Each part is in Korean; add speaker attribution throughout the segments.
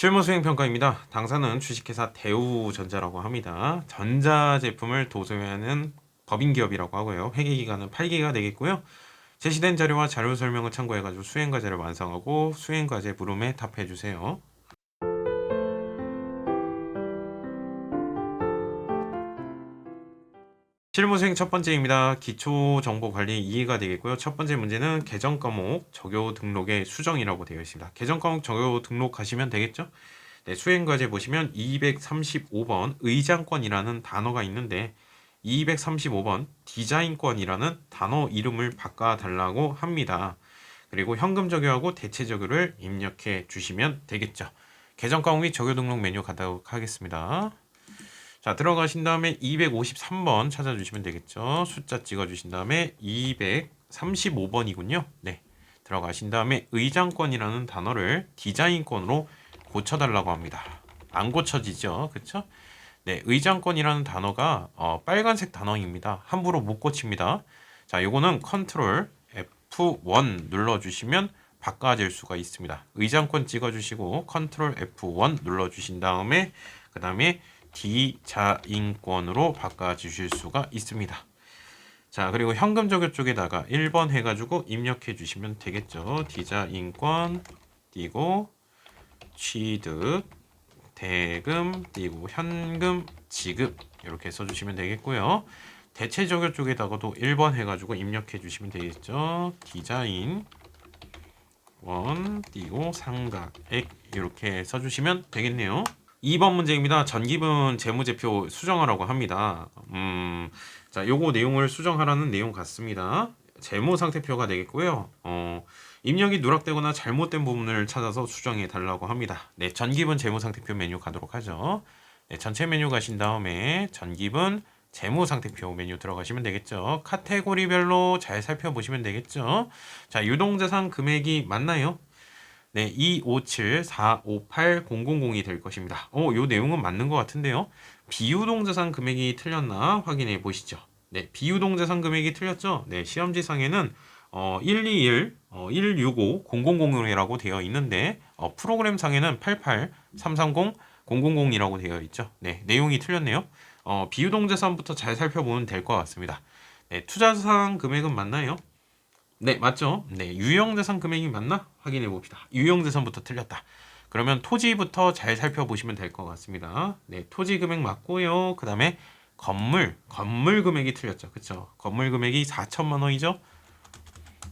Speaker 1: 실무 수행 평가입니다. 당사는 주식회사 대우전자라고 합니다. 전자 제품을 도소하는 법인 기업이라고 하고요. 회계 기간은 8개가 되겠고요. 제시된 자료와 자료 설명을 참고해 가지고 수행 과제를 완성하고 수행 과제 물음에 답해 주세요. 실무 수행 첫 번째입니다. 기초 정보 관리 이해가 되겠고요. 첫 번째 문제는 계정 과목 적요 등록의 수정이라고 되어 있습니다. 계정 과목 적요 등록하시면 되겠죠? 네, 수행 과제 보시면 235번 의장권이라는 단어가 있는데 235번 디자인권이라는 단어 이름을 바꿔 달라고 합니다. 그리고 현금 적요하고 대체 적요를 입력해 주시면 되겠죠. 계정 과목이 적요 등록 메뉴 가도록 하겠습니다. 자, 들어가신 다음에 253번 찾아주시면 되겠죠. 숫자 찍어주신 다음에 235번이군요. 네. 들어가신 다음에 의장권이라는 단어를 디자인권으로 고쳐달라고 합니다. 안 고쳐지죠. 그쵸? 네. 의장권이라는 단어가 어, 빨간색 단어입니다. 함부로 못 고칩니다. 자, 요거는 컨트롤 F1 눌러주시면 바꿔질 수가 있습니다. 의장권 찍어주시고 컨트롤 F1 눌러주신 다음에 그 다음에 디자인권으로 바꿔주실 수가 있습니다. 자 그리고 현금 적요 쪽에다가 1번 해가지고 입력해 주시면 되겠죠. 디자인권 띄고 취득 대금 띄고 현금 지급 이렇게 써주시면 되겠고요. 대체 적요 쪽에다가도 1번 해가지고 입력해 주시면 되겠죠. 디자인 원 띄고 상각액 이렇게 써주시면 되겠네요. 2번 문제입니다. 전기분 재무제표 수정하라고 합니다. 음, 자, 요거 내용을 수정하라는 내용 같습니다. 재무 상태표가 되겠고요. 어, 입력이 누락되거나 잘못된 부분을 찾아서 수정해 달라고 합니다. 네, 전기분 재무 상태표 메뉴 가도록 하죠. 네, 전체 메뉴 가신 다음에 전기분 재무 상태표 메뉴 들어가시면 되겠죠. 카테고리별로 잘 살펴보시면 되겠죠. 자, 유동자산 금액이 맞나요? 네, 257-458-000이 될 것입니다. 어, 요 내용은 맞는 것 같은데요. 비유동자산 금액이 틀렸나 확인해 보시죠. 네, 비유동자산 금액이 틀렸죠. 네, 시험지상에는 어, 121, 어, 165, 0001이라고 되어 있는데 어, 프로그램 상에는 88, 330, 000이라고 되어 있죠. 네, 내용이 틀렸네요. 어, 비유동자산부터 잘 살펴보면 될 것 같습니다. 네, 투자자산 금액은 맞나요? 네, 맞죠? 네, 유형자산 금액이 맞나? 확인해 봅시다. 유형자산부터 틀렸다. 그러면 토지부터 잘 살펴보시면 될 것 같습니다. 네, 토지 금액 맞고요. 그 다음에 건물, 건물 금액이 틀렸죠. 그쵸? 건물 금액이 4천만 원이죠?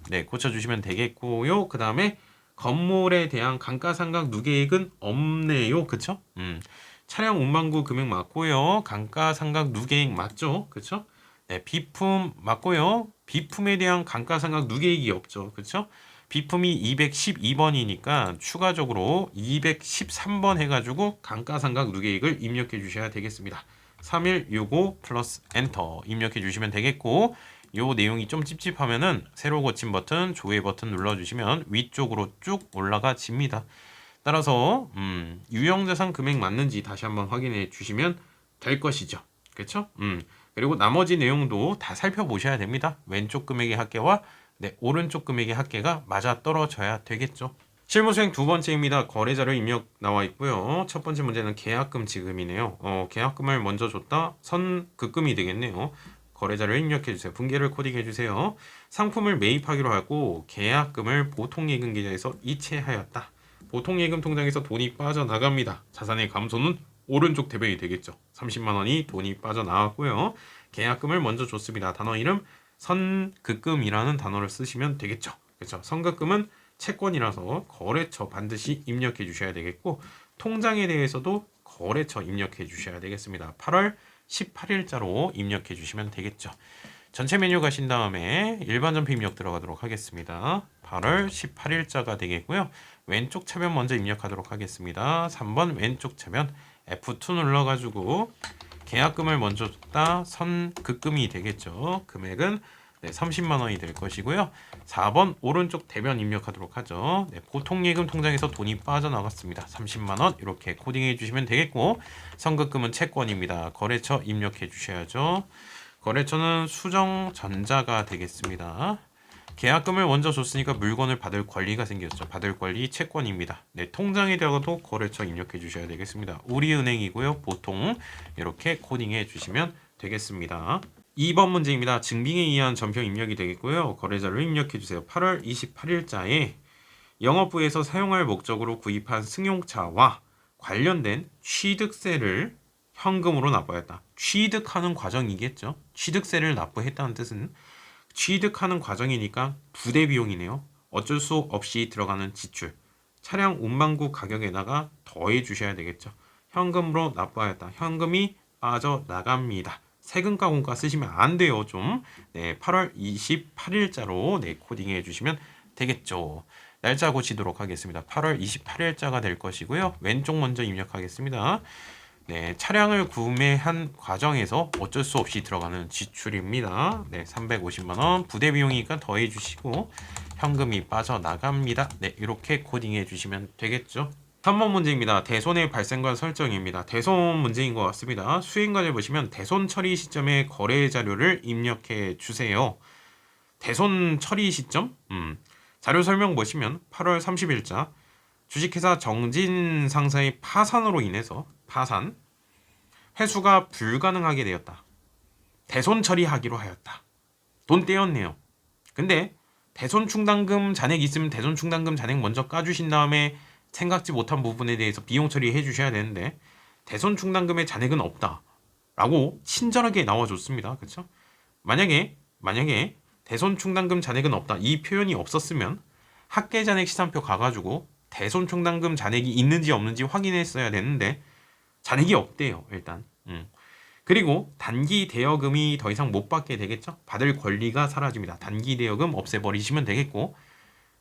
Speaker 1: 네, 고쳐주시면 되겠고요. 그 다음에 건물에 대한 감가상각 누계액은 없네요. 그쵸? 음, 차량 운반구 금액 맞고요. 감가상각 누계액 맞죠? 그쵸? 네, 비품 맞고요. 비품에 대한 감가상각 누계액이 없죠. 그렇죠? 비품이 212번이니까 추가적으로 213번 해가지고 감가상각 누계액을 입력해 주셔야 되겠습니다. 3165 플러스 엔터 입력해 주시면 되겠고 요 내용이 좀 찝찝하면은 새로 고친 버튼, 조회 버튼 눌러주시면 위쪽으로 쭉 올라가집니다. 따라서 음, 유형자산 금액 맞는지 다시 한번 확인해 주시면 될 것이죠. 그렇죠? 음. 그리고 나머지 내용도 다 살펴보셔야 됩니다. 왼쪽 금액의 합계와 네, 오른쪽 금액의 합계가 맞아 떨어져야 되겠죠. 실무 수행 두 번째입니다. 거래자료 입력 나와 있고요. 첫 번째 문제는 계약금 지급이네요. 어, 계약금을 먼저 줬다. 선급금이 되겠네요. 거래자를 입력해 주세요. 분계를 코딩해 주세요. 상품을 매입하기로 하고 계약금을 보통 예금 계좌에서 이체하였다. 보통 예금 통장에서 돈이 빠져나갑니다. 자산의 감소는 오른쪽 대변이 되겠죠. 30만 원이 돈이 빠져나왔고요. 계약금을 먼저 줬습니다. 단어 이름 선급금이라는 단어를 쓰시면 되겠죠. 그렇죠. 선급금은 채권이라서 거래처 반드시 입력해 주셔야 되겠고 통장에 대해서도 거래처 입력해 주셔야 되겠습니다. 8월 18일자로 입력해 주시면 되겠죠. 전체 메뉴 가신 다음에 일반 전표 입력 들어가도록 하겠습니다. 8월 18일자가 되겠고요. 왼쪽 차변 먼저 입력하도록 하겠습니다. 3번 왼쪽 차변 F2 눌러가지고 계약금을 먼저 줬다 선급금이 되겠죠. 금액은 네, 30만 원이 될 것이고요. 4번 오른쪽 대변 입력하도록 하죠. 네, 보통 예금 통장에서 돈이 빠져나갔습니다. 30만 원 이렇게 코딩해 주시면 되겠고 선급금은 채권입니다. 거래처 입력해 주셔야죠. 거래처는 수정전자가 되겠습니다. 계약금을 먼저 줬으니까 물건을 받을 권리가 생겼죠. 받을 권리 채권입니다. 네, 통장에다가도 거래처 입력해 주셔야 되겠습니다. 우리은행이고요. 보통 이렇게 코딩해 주시면 되겠습니다. 2번 문제입니다. 증빙에 의한 전표 입력이 되겠고요. 거래자를 입력해 주세요. 8월 28일자에 영업부에서 사용할 목적으로 구입한 승용차와 관련된 취득세를 현금으로 납부했다. 취득하는 과정이겠죠. 취득세를 납부했다는 뜻은 취득하는 과정이니까 부대 비용이네요. 어쩔 수 없이 들어가는 지출. 차량 운반구 가격에다가 더해 주셔야 되겠죠. 현금으로 납부하였다. 현금이 빠져 나갑니다. 세금과 공과 쓰시면 안 돼요. 좀. 네, 8월 28일자로 네, 코딩해 주시면 되겠죠. 날짜 고치도록 하겠습니다. 8월 28일자가 될 것이고요. 왼쪽 먼저 입력하겠습니다. 네, 차량을 구매한 과정에서 어쩔 수 없이 들어가는 지출입니다. 네, 350만 원 부대 비용이니까 더해 주시고 현금이 빠져나갑니다. 네, 이렇게 코딩해 주시면 되겠죠. 3번 문제입니다. 대손의 발생과 설정입니다. 대손 문제인 것 같습니다. 수행관을 보시면 대손 처리 시점에 거래 자료를 입력해 주세요. 대손 처리 시점? 음, 자료 설명 보시면 8월 30일자 주식회사 정진 상사의 파산으로 인해서 파산 회수가 불가능하게 되었다. 대손 처리하기로 하였다. 돈 떼었네요. 근데 대손 충당금 잔액 있으면 대손 충당금 잔액 먼저 까주신 다음에 생각지 못한 부분에 대해서 비용 처리해 주셔야 되는데 대손 충당금의 잔액은 없다. 라고 친절하게 나와줬습니다. 그렇죠? 만약에 만약에 대손 충당금 잔액은 없다. 이 표현이 없었으면 학계 잔액 시산표 가가지고 대손 충당금 잔액이 있는지 없는지 확인했어야 되는데 잔액이 없대요. 일단. 음. 그리고 단기 대여금이 더 이상 못 받게 되겠죠. 받을 권리가 사라집니다. 단기 대여금 없애버리시면 되겠고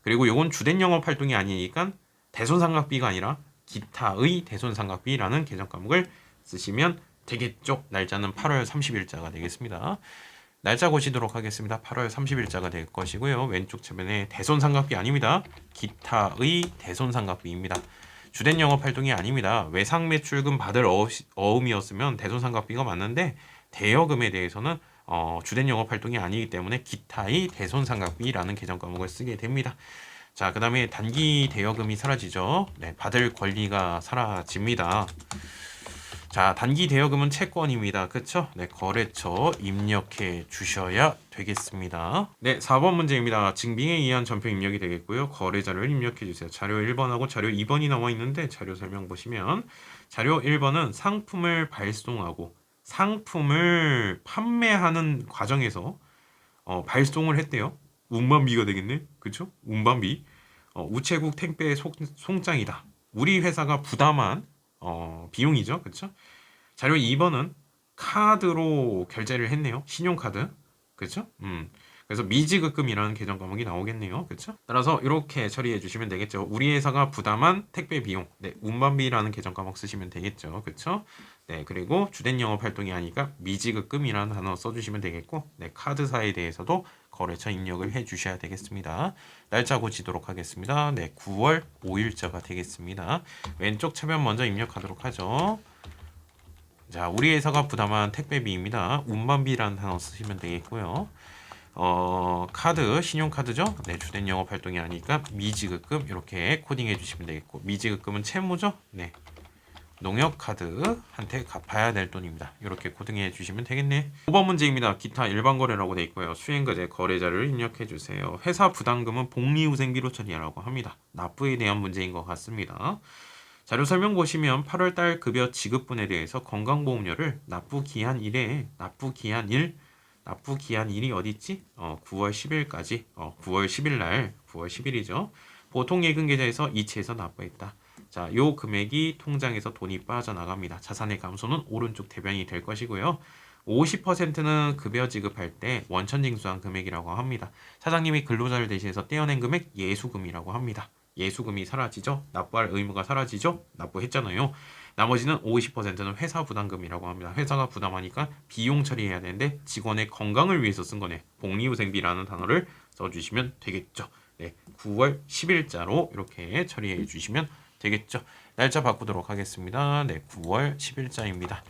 Speaker 1: 그리고 요건 주된 영업 활동이 아니니까 대손 상각비가 아니라 기타의 대손 상각비라는 계정 과목을 쓰시면 되겠죠. 날짜는 8월 30일자가 되겠습니다. 날짜 고시도록 하겠습니다. 8월 30일자가 될 것이고요. 왼쪽侧면에 대손 상각비 아닙니다. 기타의 대손 상각비입니다. 주된 영업 활동이 아닙니다. 외상 매출금 받을 어, 어음이었으면 대손 상각비가 맞는데 대여금에 대해서는 어, 주된 영업 활동이 아니기 때문에 기타의 대손 상각비라는 계정 과목을 쓰게 됩니다. 자, 그 다음에 단기 대여금이 사라지죠. 네, 받을 권리가 사라집니다. 자, 단기 대여금은 채권입니다. 그쵸? 네, 거래처 입력해 주셔야 되겠습니다. 네, 4번 문제입니다. 증빙에 의한 전표 입력이 되겠고요. 거래 자료를 입력해 주세요. 자료 1번하고 자료 2번이 나와 있는데 자료 설명 보시면 자료 1번은 상품을 발송하고 상품을 판매하는 과정에서 어, 발송을 했대요. 운반비가 되겠네. 그쵸? 운반비. 어, 우체국 택배 송, 송장이다. 우리 회사가 부담한 어, 비용이죠. 그렇죠? 자료 2번은 카드로 결제를 했네요. 신용카드. 그렇죠? 음. 그래서 미지급금이라는 계정 과목이 나오겠네요. 그렇죠? 따라서 이렇게 처리해 주시면 되겠죠. 우리 회사가 부담한 택배 비용. 네, 운반비라는 계정 과목 쓰시면 되겠죠. 그렇죠? 네, 그리고 주된 영업 활동이 아니까 미지급금이라는 단어 써 주시면 되겠고 네, 카드사에 대해서도 거래처 입력을 해 주셔야 되겠습니다. 날짜 고치도록 하겠습니다. 네, 9월 5일자가 되겠습니다. 왼쪽 차변 먼저 입력하도록 하죠. 자, 우리 회사가 부담한 택배비입니다. 운반비라는 단어 쓰시면 되겠고요. 어, 카드, 신용카드죠? 네, 주된 영업 활동이 아니니까 미지급금 이렇게 코딩해 주시면 되겠고 미지급금은 채무죠? 네. 농협 카드한테 갚아야 될 돈입니다. 이렇게 코딩해 주시면 되겠네. 5번 문제입니다. 기타 일반 거래라고 돼 있고요. 수행거래 거래자를 입력해 주세요. 회사 부담금은 복리후생비로 처리하라고 합니다. 납부에 대한 문제인 것 같습니다. 자료 설명 보시면 8월달 급여 지급분에 대해서 건강보험료를 납부 기한 일에 납부 기한 일 납부 기한 일이 어디 있지? 어, 9월 10일까지 어, 9월 10일 날 9월 10일이죠. 보통 예금 계좌에서 이체해서 납부했다. 자, 요 금액이 통장에서 돈이 빠져나갑니다. 자산의 감소는 오른쪽 대변이 될 것이고요. 50%는 급여 지급할 때 원천 징수한 금액이라고 합니다. 사장님이 근로자를 대신해서 떼어낸 금액 예수금이라고 합니다. 예수금이 사라지죠. 납부할 의무가 사라지죠. 납부했잖아요. 나머지는 50%는 회사 부담금이라고 합니다. 회사가 부담하니까 비용 처리해야 되는데 직원의 건강을 위해서 쓴 거네. 복리후생비라는 단어를 써주시면 되겠죠. 네, 9월 10일자로 이렇게 처리해 주시면 되겠죠. 날짜 바꾸도록 하겠습니다. 네, 9월 10일자입니다.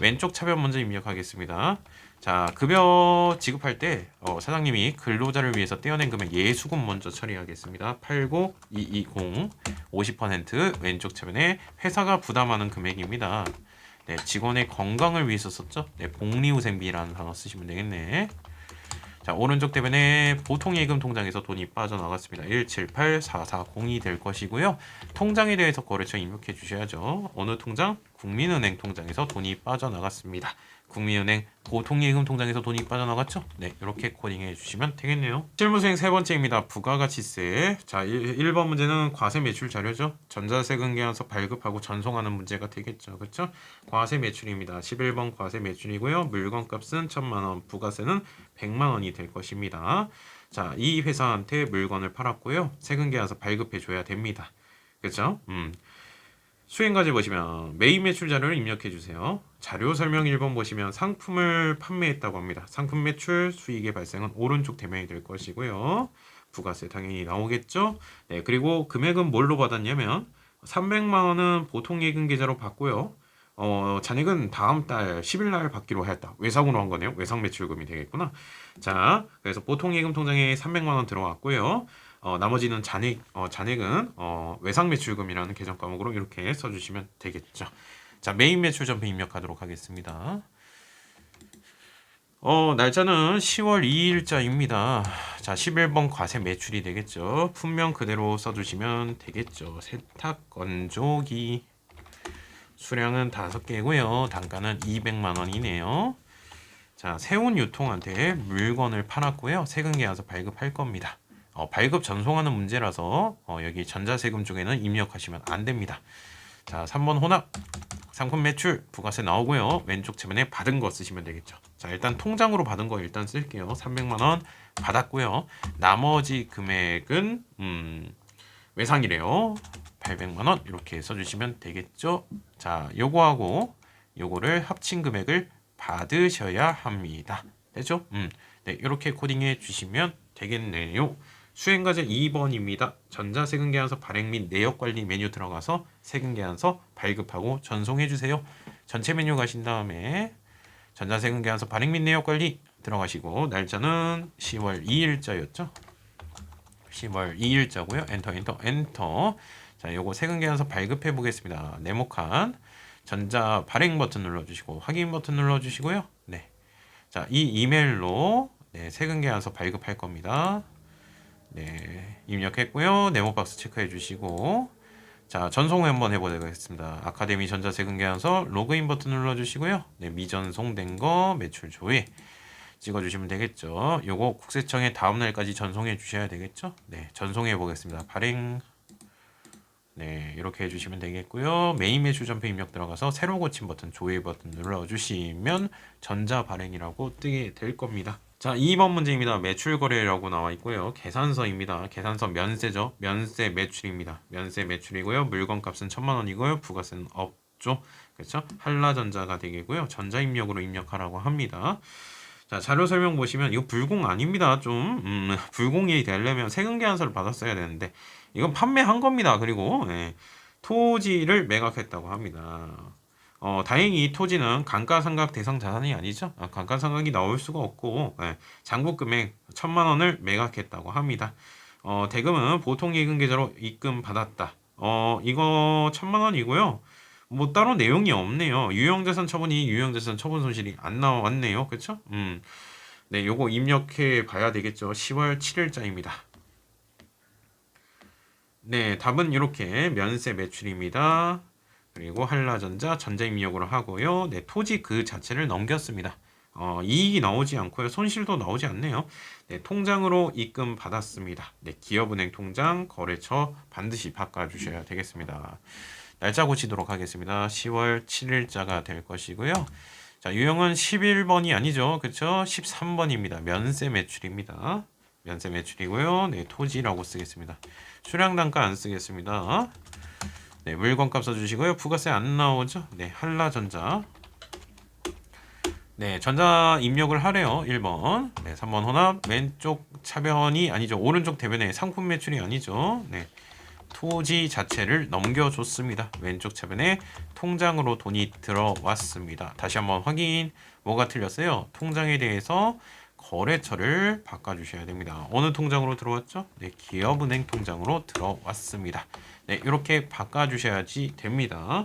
Speaker 1: 왼쪽 차변 먼저 입력하겠습니다. 자, 급여 지급할 때 어, 사장님이 근로자를 위해서 떼어낸 금액 예수금 먼저 처리하겠습니다. 89220 50% 왼쪽 차변에 회사가 부담하는 금액입니다. 네, 직원의 건강을 위해서 썼죠. 네, 복리후생비라는 단어 쓰시면 되겠네. 자, 오른쪽 대변에 보통 예금 통장에서 돈이 빠져나갔습니다. 178440이 될 것이고요. 통장에 대해서 거래처 입력해 주셔야죠. 어느 통장? 국민은행 통장에서 돈이 빠져나갔습니다. 국민은행 보통예금 통장에서 돈이 빠져나갔죠? 네, 이렇게 코딩해 주시면 되겠네요. 실무수행 세 번째입니다. 부가가치세. 자, 1, 번 문제는 과세 매출 자료죠. 전자세금 계산서 발급하고 전송하는 문제가 되겠죠. 그렇죠? 과세 매출입니다. 11번 과세 매출이고요. 물건값은 1천만 원, 부가세는 100만 원이 될 것입니다. 자, 이 회사한테 물건을 팔았고요. 세금 계산서 발급해 줘야 됩니다. 그렇죠? 음. 수행과제 보시면 메인 매출 자료를 입력해 주세요. 자료 설명 1번 보시면 상품을 판매했다고 합니다. 상품 매출 수익의 발생은 오른쪽 대명이 될 것이고요. 부가세 당연히 나오겠죠. 네, 그리고 금액은 뭘로 받았냐면 300만 원은 보통 예금 계좌로 받고요. 어, 잔액은 다음 달 10일 날 받기로 하였다. 외상으로 한 거네요. 외상 매출금이 되겠구나. 자, 그래서 보통 예금 통장에 300만 원 들어왔고요. 어, 나머지는 잔액, 어, 잔액은 어, 외상 매출금이라는 계정 과목으로 이렇게 써주시면 되겠죠. 자, 메인 매출 점표 입력하도록 하겠습니다. 어, 날짜는 10월 2일자입니다. 자, 11번 과세 매출이 되겠죠. 품명 그대로 써주시면 되겠죠. 세탁 건조기 수량은 5개고요. 단가는 200만 원이네요. 자, 세운 유통한테 물건을 팔았고요. 세금 계산서 발급할 겁니다. 어, 발급 전송하는 문제라서 어, 여기 전자세금 쪽에는 입력하시면 안 됩니다. 자, 3번 혼합 상품 매출 부가세 나오고요. 왼쪽 측면에 받은 거 쓰시면 되겠죠. 자, 일단 통장으로 받은 거 일단 쓸게요. 300만 원 받았고요. 나머지 금액은 음, 외상이래요. 800만 원 이렇게 써주시면 되겠죠. 자, 요거하고 요거를 합친 금액을 받으셔야 합니다. 되죠? 음, 네, 이렇게 코딩해 주시면 되겠네요. 수행과제 2번입니다. 전자세금 계산서 발행 및 내역 관리 메뉴 들어가서 세금 계산서 발급하고 전송해 주세요. 전체 메뉴 가신 다음에 전자세금 계산서 발행 및 내역 관리 들어가시고 날짜는 10월 2일자였죠. 10월 2일자고요. 엔터 엔터 엔터. 자, 요거 세금 계산서 발급해 보겠습니다. 네모칸 전자 발행 버튼 눌러 주시고 확인 버튼 눌러 주시고요. 네. 자, 이 이메일로 네, 세금 계산서 발급할 겁니다. 네, 입력했고요. 네모 박스 체크해 주시고 자, 전송 한번 해보겠습니다. 아카데미 전자세금 계산서 로그인 버튼 눌러주시고요. 네, 미전송된 거 매출 조회 찍어주시면 되겠죠. 요거 국세청에 다음 날까지 전송해 주셔야 되겠죠. 네, 전송해 보겠습니다. 발행 네, 이렇게 해주시면 되겠고요. 메인 매출 전표 입력 들어가서 새로 고침 버튼 조회 버튼 눌러주시면 전자 발행이라고 뜨게 될 겁니다. 자, 2번 문제입니다. 매출 거래라고 나와 있고요. 계산서입니다. 계산서 면세죠. 면세 매출입니다. 면세 매출이고요. 물건 값은 1000만 원이고요. 부가세는 없죠. 그렇죠? 한라전자가 되겠고요. 전자 입력으로 입력하라고 합니다. 자, 자료 설명 보시면 이거 불공 아닙니다. 좀 음, 불공이 되려면 세금 계산서를 받았어야 되는데 이건 판매한 겁니다. 그리고 예, 토지를 매각했다고 합니다. 어, 다행히 토지는 감가상각 대상 자산이 아니죠. 아, 감가상각이 나올 수가 없고 예, 장부 금액 천만 원을 매각했다고 합니다. 어, 대금은 보통 예금 계좌로 입금 받았다. 어, 이거 천만 원이고요. 뭐 따로 내용이 없네요. 유형자산 처분이 유형자산 처분 손실이 안 나왔네요. 그렇죠? 음. 네, 요거 입력해 봐야 되겠죠. 10월 7일자입니다. 네, 답은 이렇게 면세 매출입니다. 그리고 한라전자 전자입력으로 하고요. 네, 토지 그 자체를 넘겼습니다. 어, 이익이 나오지 않고요. 손실도 나오지 않네요. 네, 통장으로 입금 받았습니다. 네, 기업은행 통장 거래처 반드시 바꿔주셔야 되겠습니다. 날짜 고치도록 하겠습니다. 10월 7일자가 될 것이고요. 자, 유형은 11번이 아니죠. 그렇죠? 13번입니다. 면세 매출입니다. 면세 매출이고요. 네, 토지라고 쓰겠습니다. 수량 단가 안 쓰겠습니다. 네, 물건값 써주시고요. 부가세 안 나오죠? 네, 한라전자. 네, 전자 입력을 하래요. 1번. 네, 3번 혼합. 왼쪽 차변이 아니죠. 오른쪽 대변에 상품 매출이 아니죠. 네. 토지 자체를 넘겨줬습니다. 왼쪽 차변에 통장으로 돈이 들어왔습니다. 다시 한번 확인. 뭐가 틀렸어요? 통장에 대해서 거래처를 바꿔주셔야 됩니다. 어느 통장으로 들어왔죠? 네, 기업은행 통장으로 들어왔습니다. 네, 이렇게 바꿔주셔야지 됩니다.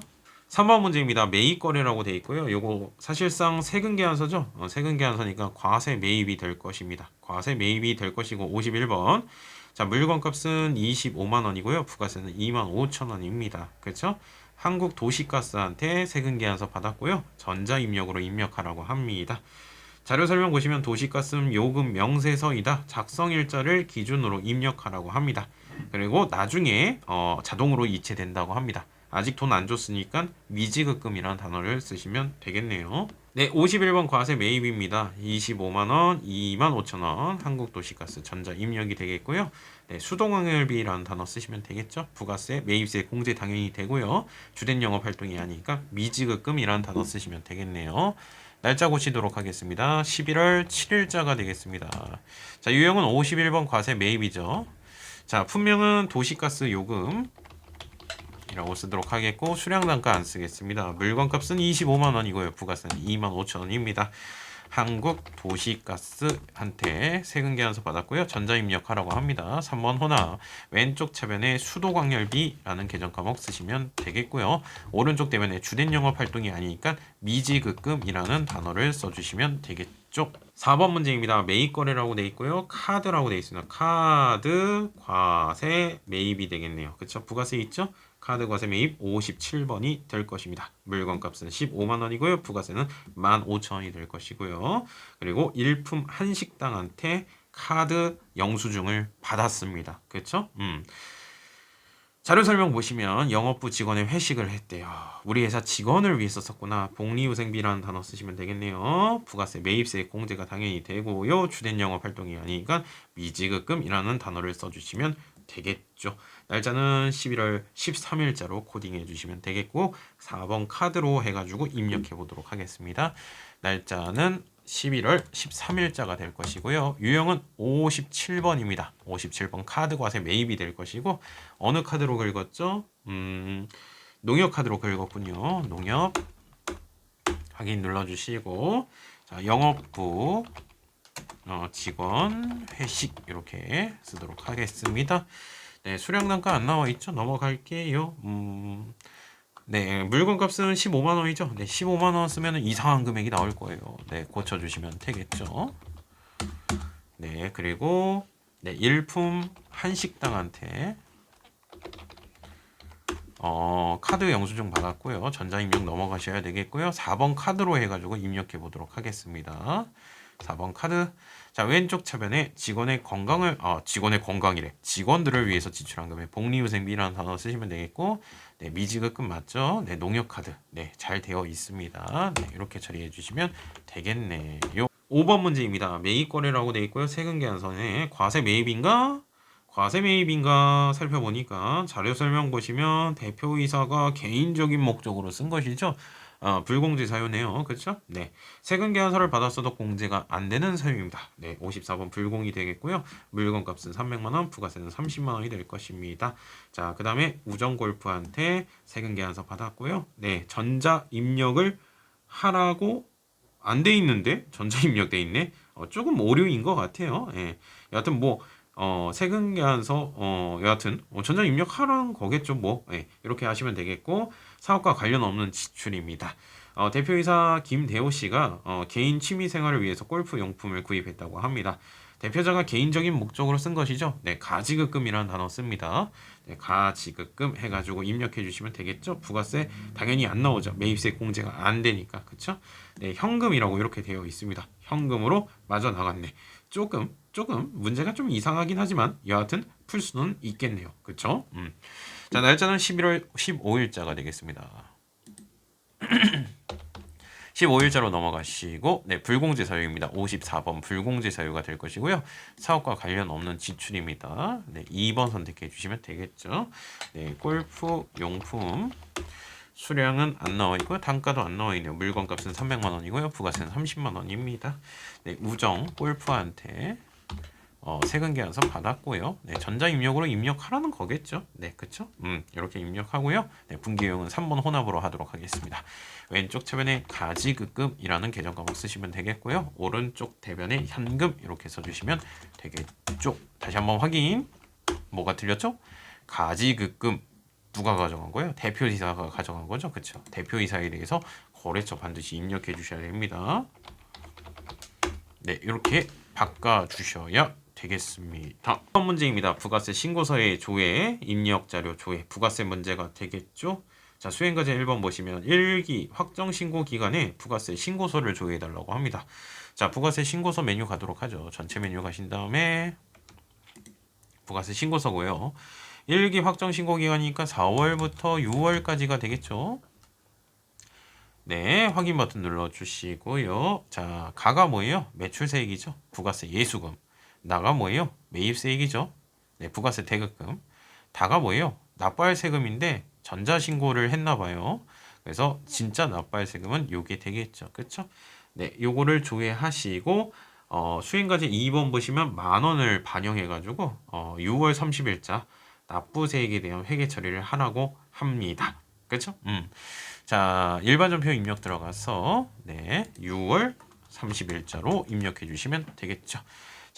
Speaker 1: 3번 문제입니다. 매입 거래라고 되어 있고요. 요거 사실상 세금 계산서죠. 어, 세금 계산서니까 과세 매입이 될 것입니다. 과세 매입이 될 것이고 51번. 자, 물건 값은 25만 원이고요. 부가세는 2만 5천 원입니다. 그렇죠? 한국 도시가스한테 세금 계산서 받았고요. 전자 입력으로 입력하라고 합니다. 자료 설명 보시면 도시가스 요금 명세서이다. 작성 일자를 기준으로 입력하라고 합니다. 그리고 나중에 어, 자동으로 이체된다고 합니다. 아직 돈 안 줬으니까 미지급금이라는 단어를 쓰시면 되겠네요. 네, 51번 과세 매입입니다. 25만 원, 2만 5천 원, 한국도시가스 전자 입력이 되겠고요. 네, 수동항열비라는 단어 쓰시면 되겠죠. 부가세, 매입세, 공제 당연히 되고요. 주된 영업 활동이 아니니까 미지급금이라는 단어 쓰시면 되겠네요. 날짜 고치도록 하겠습니다. 11월 7일자가 되겠습니다. 자, 유형은 51번 과세 매입이죠. 자, 품명은 도시가스 요금 이라고 쓰도록 하겠고 수량 단가 안 쓰겠습니다. 물건 값은 25만 원이고요. 부가세는 2만 5천 원입니다. 한국 도시가스한테 세금 계산서 받았고요. 전자 입력하라고 합니다. 3번 호나 왼쪽 차변에 수도광열비라는 계정 과목 쓰시면 되겠고요. 오른쪽 대변에 주된 영업 활동이 아니니까 미지급금이라는 단어를 써주시면 되겠죠. 4번 문제입니다. 매입 거래라고 돼 있고요. 카드라고 돼 있습니다. 카드 과세 매입이 되겠네요. 그렇죠? 부가세 있죠? 카드 과세 매입 57번이 될 것입니다. 물건 값은 15만 원이고요. 부가세는 15,000원이 될 것이고요. 그리고 일품 한식당한테 카드 영수증을 받았습니다. 그렇죠? 음. 자료 설명 보시면 영업부 직원의 회식을 했대요. 우리 회사 직원을 위해서 썼구나. 복리후생비라는 단어 쓰시면 되겠네요. 부가세, 매입세, 공제가 당연히 되고요. 주된 영업 활동이 아니니까 미지급금이라는 단어를 써주시면 되겠죠. 날짜는 11월 13일자로 코딩해 주시면 되겠고 4번 카드로 해가지고 입력해 보도록 하겠습니다. 날짜는 11월 13일자가 될 것이고요. 유형은 57번입니다. 57번 카드 과세 매입이 될 것이고 어느 카드로 긁었죠? 음, 농협 카드로 긁었군요. 농협 확인 눌러주시고 자, 영업부 어, 직원 회식 이렇게 쓰도록 하겠습니다. 네, 수량 단가 안 나와 있죠? 넘어갈게요. 음, 네, 물건 값은 15만 원이죠. 네, 15만 원 쓰면 이상한 금액이 나올 거예요. 네, 고쳐 주시면 되겠죠. 네, 그리고 네, 일품 한식당한테 어, 카드 영수증 받았고요. 전자 입력 넘어가셔야 되겠고요. 4번 카드로 해가지고 입력해 보도록 하겠습니다. 4번 카드. 자, 왼쪽 차변에 직원의 건강을, 아, 직원의 건강이래. 직원들을 위해서 지출한 금액, 복리후생비라는 단어 쓰시면 되겠고, 네, 미지급금 맞죠? 네, 농협 카드. 네, 잘 되어 있습니다. 네, 이렇게 처리해 주시면 되겠네요. 5번 문제입니다. 매입 거래라고 되어 있고요. 세금 계산서에 과세 매입인가? 과세 매입인가 살펴보니까 자료 설명 보시면 대표이사가 개인적인 목적으로 쓴 것이죠. 어, 불공제 사유네요. 그렇죠? 네. 세금 계산서를 받았어도 공제가 안 되는 사유입니다. 네, 54번 불공이 되겠고요. 물건 값은 300만 원, 부가세는 30만 원이 될 것입니다. 자, 그다음에 우정 골프한테 세금 계산서 받았고요. 네, 전자 입력을 하라고 안 돼 있는데 전자 입력돼 있네. 어, 조금 오류인 것 같아요. 예. 여하튼 뭐 어, 세금 계산서 어, 여하튼 어, 전자 입력하라는 거겠죠. 뭐 예, 이렇게 하시면 되겠고 사업과 관련 없는 지출입니다. 어, 대표이사 김대호 씨가 어, 개인 취미 생활을 위해서 골프 용품을 구입했다고 합니다. 대표자가 개인적인 목적으로 쓴 것이죠. 네, 가지급금이라는 단어 씁니다. 네, 가지급금 해가지고 입력해 주시면 되겠죠. 부가세 당연히 안 나오죠. 매입세 공제가 안 되니까 그렇죠. 네, 현금이라고 이렇게 되어 있습니다. 현금으로 마저 나갔네. 조금 조금 문제가 좀 이상하긴 하지만 여하튼 풀 수는 있겠네요. 그렇죠? 음. 자 날짜는 11월 15일자가 되겠습니다. 15일자로 넘어가시고 네 불공제 사유입니다. 54번 불공제 사유가 될 것이고요. 사업과 관련 없는 지출입니다. 네 2번 선택해 주시면 되겠죠. 네 골프 용품 수량은 안 나와 있고요. 단가도 안 나와 있네요. 물건 값은 300만 원이고요. 부가세는 30만 원입니다. 네 우정 골프한테 어, 세금 계산서 받았고요. 네, 전자 입력으로 입력하라는 거겠죠. 네, 그쵸? 음, 이렇게 입력하고요. 네, 분기요금은 3번 혼합으로 하도록 하겠습니다. 왼쪽 최변에 가지급금이라는 계정 과목 쓰시면 되겠고요. 오른쪽 대변에 현금 이렇게 써주시면 되겠죠. 다시 한번 확인. 뭐가 틀렸죠? 가지급금 누가 가져간 거예요? 대표이사가 가져간 거죠, 그렇죠? 대표이사에 대해서 거래처 반드시 입력해 주셔야 됩니다. 네, 이렇게 바꿔 주셔야 되겠습니다. 다음 문제입니다. 부가세 신고서의 조회, 입력 자료 조회, 부가세 문제가 되겠죠? 자, 수행과제 1번 보시면 1기 확정 신고 기간에 부가세 신고서를 조회해 달라고 합니다. 자, 부가세 신고서 메뉴 가도록 하죠. 전체 메뉴 가신 다음에 부가세 신고서고요. 1기 확정 신고 기간이니까 4월부터 6월까지가 되겠죠. 네, 확인 버튼 눌러 주시고요. 자, 가가 뭐예요? 매출세액이죠. 부가세 예수금. 나가 뭐예요? 매입세액이죠. 네, 부가세 대급금. 다가 뭐예요? 납부할 세금인데 전자신고를 했나 봐요. 그래서 진짜 납부할 세금은 요게 되겠죠. 그쵸? 네, 요거를 조회하시고 어, 수행과제 2번 보시면 만 원을 반영해 가지고 어, 6월 30일자 납부세액에 대한 회계 처리를 하라고 합니다. 그쵸? 음. 자, 일반 전표 입력 들어가서 네, 6월 30일자로 입력해 주시면 되겠죠.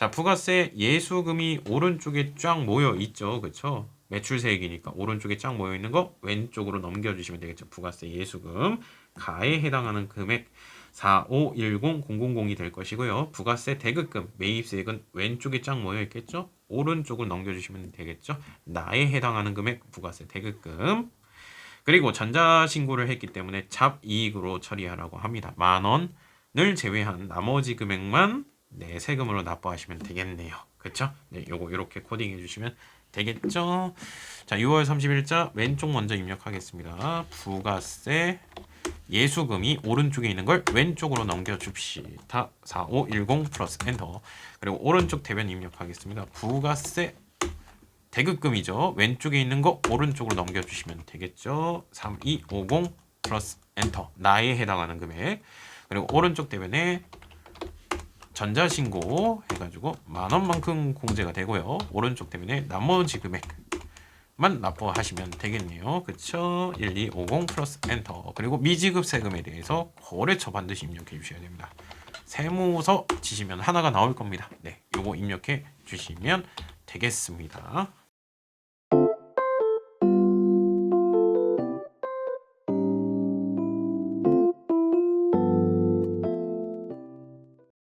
Speaker 1: 자, 부가세 예수금이 오른쪽에 쫙 모여 있죠. 그쵸? 매출세액이니까 오른쪽에 쫙 모여 있는 거 왼쪽으로 넘겨 주시면 되겠죠. 부가세 예수금 가에 해당하는 금액 4510000이 될 것이고요. 부가세 대급금 매입세액은 왼쪽에 쫙 모여 있겠죠. 오른쪽을 넘겨 주시면 되겠죠. 나에 해당하는 금액 부가세 대급금 그리고 전자신고를 했기 때문에 잡이익으로 처리하라고 합니다. 만 원을 제외한 나머지 금액만 네, 세금으로 납부하시면 되겠네요. 그렇죠? 네, 요거 이렇게 코딩해 주시면 되겠죠? 자, 6월 30일자 왼쪽 먼저 입력하겠습니다. 부가세 예수금이 오른쪽에 있는 걸 왼쪽으로 넘겨 줍시다. 4510 플러스 엔터. 그리고 오른쪽 대변 입력하겠습니다. 부가세 대급금이죠. 왼쪽에 있는 거 오른쪽으로 넘겨주시면 되겠죠. 3250 플러스 엔터. 나에 해당하는 금액. 그리고 오른쪽 대변에 전자신고 해가지고 만원만큼 공제가 되고요. 오른쪽 대변에 나머지 금액만 납부하시면 되겠네요. 그쵸? 1250 플러스 엔터. 그리고 미지급 세금에 대해서 거래처 반드시 입력해 주셔야 됩니다. 세무서 치시면 하나가 나올 겁니다. 네, 요거 입력해 주시면 되겠습니다.